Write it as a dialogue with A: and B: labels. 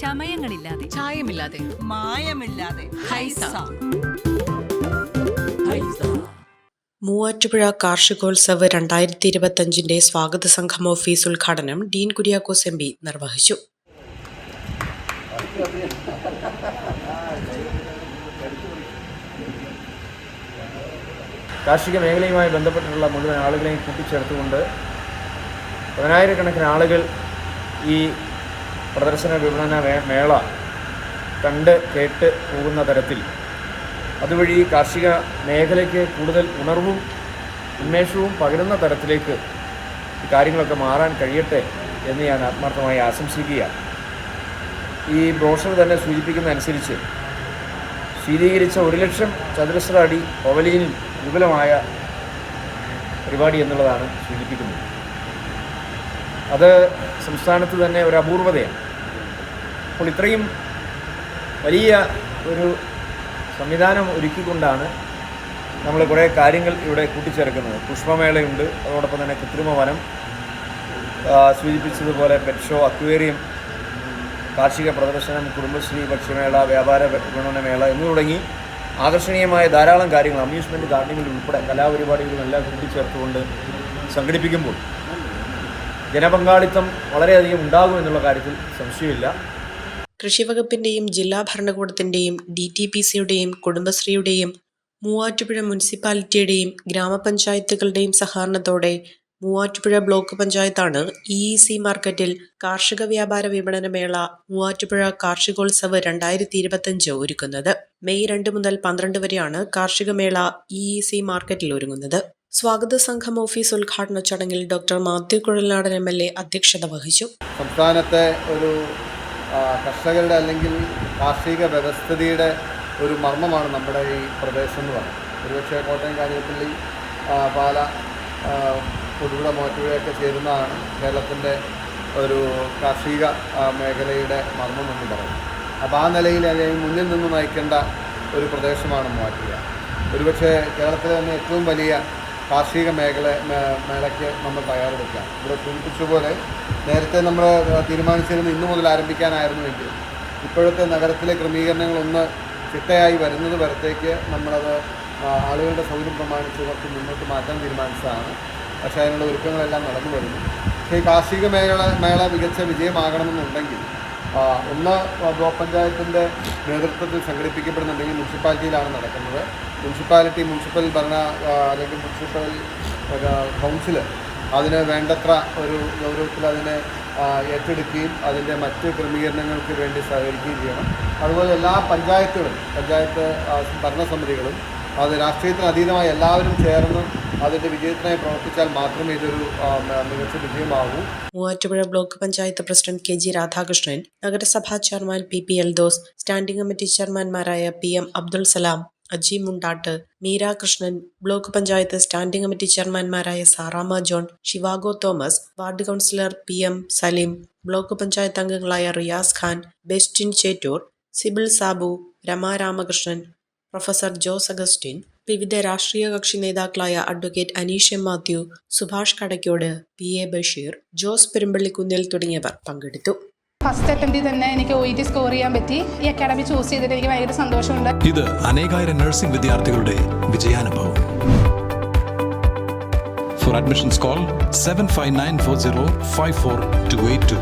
A: ചമയങ്ങളില്ലാതെ.
B: ചായമില്ലാതെ.
C: മായമില്ലാതെ.
B: ഹൈസ.
D: മൂവാറ്റുപുഴ കാർഷികോത്സവ് രണ്ടായിരത്തി ഇരുപത്തഞ്ചിന്റെ സ്വാഗത സംഘം ഓഫീസ് ഉദ്ഘാടനം ഡീൻ കുര്യാക്കോസ് എം പി നിർവഹിച്ചു.
E: കാർഷിക മേഖലയുമായി ബന്ധപ്പെട്ടിട്ടുള്ള മുഴുവൻ ആളുകളെയും കൂട്ടിച്ചേർത്തുകൊണ്ട് പതിനായിരക്കണക്കിന് ആളുകൾ ഈ പ്രദർശന വിപണന മേള കണ്ട് കേട്ട് പോകുന്ന തരത്തിൽ. അതുവഴി കാർഷിക മേഖലയ്ക്ക് കൂടുതൽ ഉണർവും ഉന്മേഷവും പകരുന്ന തരത്തിലേക്ക് കാര്യങ്ങളൊക്കെ മാറാൻ കഴിയട്ടെ എന്ന് ഞാൻ ആത്മാർത്ഥമായി ആശംസിക്കുകയാണ്. ഈ ബ്രോഷർ തന്നെ സൂചിപ്പിക്കുന്ന അനുസരിച്ച് ശീതീകരിച്ച ഒരു ലക്ഷം ചതുരശ്ര അടി പവലിയനിൽ വിപുലമായ പരിപാടി എന്നുള്ളതാണ് സൂചിപ്പിക്കുന്നത്. അത് സംസ്ഥാനത്ത് തന്നെ ഒരു അപൂർവതയാണ്. അപ്പോൾ ഇത്രയും വലിയ ഒരു സംവിധാനം ഒരുക്കിക്കൊണ്ടാണ് നമ്മൾ കുറേ കാര്യങ്ങൾ ഇവിടെ കൂട്ടിച്ചേർക്കുന്നത്. പുഷ്പമേളയുണ്ട് അതോടൊപ്പം തന്നെ കൃത്രിമ വനം സൂചിപ്പിച്ചതുപോലെ പെറ്റ് ഷോ അക്വേറിയം കാർഷിക പ്രദർശനം കുടുംബശ്രീ ഭക്ഷ്യമേള വ്യാപാര വിപണന മേള എന്ന് തുടങ്ങി ആകർഷണീയമായ ധാരാളം കാര്യങ്ങൾ അമ്യൂസ്മെന്റ് ഗാർഡനുകൾ ഉൾപ്പെടെ കലാപരിപാടികളും എല്ലാം കൂട്ടിച്ചേർത്തുകൊണ്ട് സംഘടിപ്പിക്കുമ്പോൾ ജനപങ്കാളിത്തം വളരെയധികം ഉണ്ടാകും എന്നുള്ള കാര്യത്തിൽ സംശയമില്ല.
D: കൃഷിവകുപ്പിന്റെയും ജില്ലാ ഭരണകൂടത്തിന്റെയും ഡി ടി പി സിയുടെയും കുടുംബശ്രീയുടെയും മൂവാറ്റുപുഴ മുനിസിപ്പാലിറ്റിയുടെയും ഗ്രാമപഞ്ചായത്തുകളുടെയും സഹകരണത്തോടെ മൂവാറ്റുപുഴ ബ്ലോക്ക് പഞ്ചായത്താണ് ഇ ഇ സി മാർക്കറ്റിൽ കാർഷിക വ്യാപാര വിപണന മേള മൂവാറ്റുപുഴ കാർഷികോത്സവ് രണ്ടായിരത്തി ഇരുപത്തഞ്ച് ഒരുക്കുന്നത്. മെയ് രണ്ട് മുതൽ പന്ത്രണ്ട് വരെയാണ് കാർഷിക മേള ഇ ഇ സി മാർക്കറ്റിൽ ഒരുങ്ങുന്നത്. സ്വാഗത സംഘം ഓഫീസ് ഉദ്ഘാടന ചടങ്ങിൽ doctor Mathew Kuzhalnadan M L A അധ്യക്ഷത വഹിച്ചു.
F: സംസ്ഥാനത്തെ ഒരു കർഷകരുടെ അല്ലെങ്കിൽ കാർഷിക വ്യവസ്ഥിതിയുടെ ഒരു മർമ്മമാണ് നമ്മുടെ ഈ പ്രദേശം എന്ന് പറയുന്നത്. ഒരുപക്ഷെ കോട്ടയം കാര്യത്തിൽ ആ, പാല പുതുവിട മാറ്റുകയൊക്കെ ചേരുന്നതാണ് കേരളത്തിന്റെ ഒരു കാർഷിക മേഖലയുടെ മർമ്മം എന്ന് പറയുന്നത്. അപ്പോൾ ആ നിലയിൽ അതിനെ മുന്നിൽ നിന്ന് നയിക്കേണ്ട ഒരു പ്രദേശമാണ് മാറ്റുക. ഒരുപക്ഷെ കേരളത്തിലെ തന്നെ ഏറ്റവും വലിയ കാർഷിക മേഖല മേളയ്ക്ക് നമ്മൾ തയ്യാറെടുക്കാം ഇവിടെ സൂചിപ്പിച്ചതുപോലെ നേരത്തെ നമ്മൾ തീരുമാനിച്ചിരുന്ന ഇന്നു മുതൽ ആരംഭിക്കാനായിരുന്നുവെങ്കിൽ ഇപ്പോഴത്തെ നഗരത്തിലെ ക്രമീകരണങ്ങളൊന്ന് ചിട്ടയായി വരുന്നത് വരത്തേക്ക് നമ്മളത് ആളുകളുടെ സൗകര്യം പ്രമാണിച്ച് കുറച്ച് മുന്നോട്ട് മാറ്റാൻ തീരുമാനിച്ചതാണ്. പക്ഷേ അതിനുള്ള ഒരുക്കങ്ങളെല്ലാം നടന്നു വരുന്നു. പക്ഷേ ഈ കാർഷിക മേഖല മേള മികച്ച വിജയമാകണമെന്നുണ്ടെങ്കിൽ ഒന്ന് ബ്ലോക്ക് പഞ്ചായത്തിന്റെ നേതൃത്വത്തിൽ സംഘടിപ്പിക്കപ്പെടുന്നുണ്ടെങ്കിൽ മുനിസിപ്പാലിറ്റിയിലാണ് നടക്കുന്നത്. മുനിസിപ്പാലിറ്റി മുനിസിപ്പൽ ഭരണ അല്ലെങ്കിൽ മുനിസിപ്പൽ കൗൺസിൽ അതിന് വേണ്ടത്ര ഒരു ഗൗരവത്തിൽ അതിനെ ഏറ്റെടുക്കുകയും അതിന്റെ മറ്റ് ക്രമീകരണങ്ങൾക്ക് വേണ്ടി സഹകരിക്കുകയും ചെയ്യണം. അതുപോലെ എല്ലാ പഞ്ചായത്തുകളും പഞ്ചായത്ത് ഭരണസമിതികളും അത് രാഷ്ട്രീയത്തിന് അതീതമായി എല്ലാവരും ചേർന്ന് അതിന്റെ വിജയത്തിനായി പ്രവർത്തിച്ചാൽ മാത്രമേ ഇതൊരു മികച്ച വിജയമാകൂ.
D: Muvattupuzha block panchayat president K G Radhakrishnan നഗരസഭാ chairman P P Eldose standing committee ചെയർമാൻമാരായ P M Abdul Salam Aji Mundattu Meera Krishnan block panchayat standing committee ചെയർമാൻമാരായ Sarama John Shivago Thomas ward councillor P M Saleem block panchayat അംഗങ്ങളായ Riyas Khan Bestin Chettoor Sibil Sabu Rama Ramakrishnan professor Jose Augustine വിവിധ രാഷ്ട്രീയ കക്ഷി നേതാക്കളായ advocate Aneesh M Mathew Subhash Kadakkode P A Basheer Jose Perumpallikunnil തുടങ്ങിയവർ പങ്കെടുത്തു.
G: First അറ്റംപ്റ്റിൽ തന്നെ എനിക്ക് O T score ചെയ്യാൻ പറ്റി. ഈ അക്കാഡമി ചൂസ് ചെയ്തിട്ട് എനിക്ക് ഭയങ്കര സന്തോഷമുണ്ട്.
H: ഇത് അനേകായിരം നഴ്സിംഗ് വിദ്യാർത്ഥികളുടെ വിജയാനുഭവം. For admissions call seven five nine four zero five four two eight two